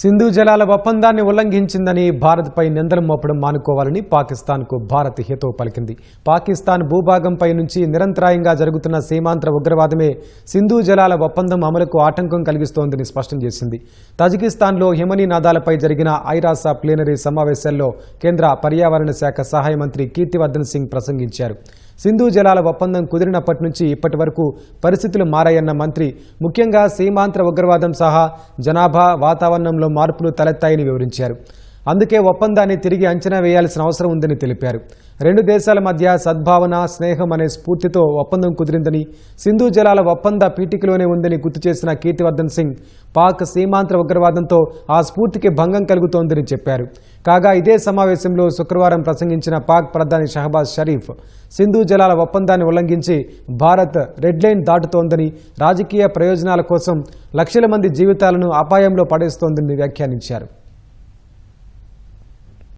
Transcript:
సింధు జలాల ఒప్పందాన్ని ఉల్లంఘించిందని భారత్పై నిందలు మోపడం మానుకోవాలని పాకిస్తాన్కు భారత్ హితవు పలికింది. పాకిస్తాన్ భూభాగంపై నుంచి నిరంతరాయంగా జరుగుతున్న సీమాంతర ఉగ్రవాదమే సింధు జలాల ఒప్పందం అమలుకు ఆటంకం కలిగిస్తోందని స్పష్టం చేసింది. తజికిస్తాన్లో హిమనీ నాదాలపై జరిగిన ఐరాసా ప్లీనరీ సమావేశాల్లో కేంద్ర పర్యావరణ శాఖ సహాయ మంత్రి కీర్తివర్ధన్ సింగ్ ప్రసంగించారు. సింధు జలాల ఒప్పందం కుదిరినప్పటి నుంచి ఇప్పటి వరకు పరిస్థితులు మారాయన్న మంత్రి ముఖ్యంగా సీమాంతర ఉగ్రవాదం సహా జనాభా వాతావరణంలో మార్పులు తలెత్తాయని వివరించారు. అందుకే ఒప్పందాన్ని తిరిగి అంచనా వేయాల్సిన అవసరం ఉందని తెలిపారు. రెండు దేశాల మధ్య సద్భావన స్నేహం అనే స్ఫూర్తితో ఒప్పందం కుదిరిందని సింధు జలాల ఒప్పంద పీఠికలోనే ఉందని గుర్తు చేసిన కీర్తివర్ధన్ సింగ్ పాక్ సీమాంతర ఉగ్రవాదంతో ఆ స్ఫూర్తికి భంగం కలుగుతోందని చెప్పారు. కాగా ఇదే సమావేశంలో శుక్రవారం ప్రసంగించిన పాక్ ప్రధాని షహబాజ్ షరీఫ్ సింధు జలాల ఒప్పందాన్ని ఉల్లంఘించి భారత్ రెడ్ లైన్ దాటుతోందని రాజకీయ ప్రయోజనాల కోసం లక్షల మంది జీవితాలను అపాయంలో పడేస్తోందని వ్యాఖ్యానించారు.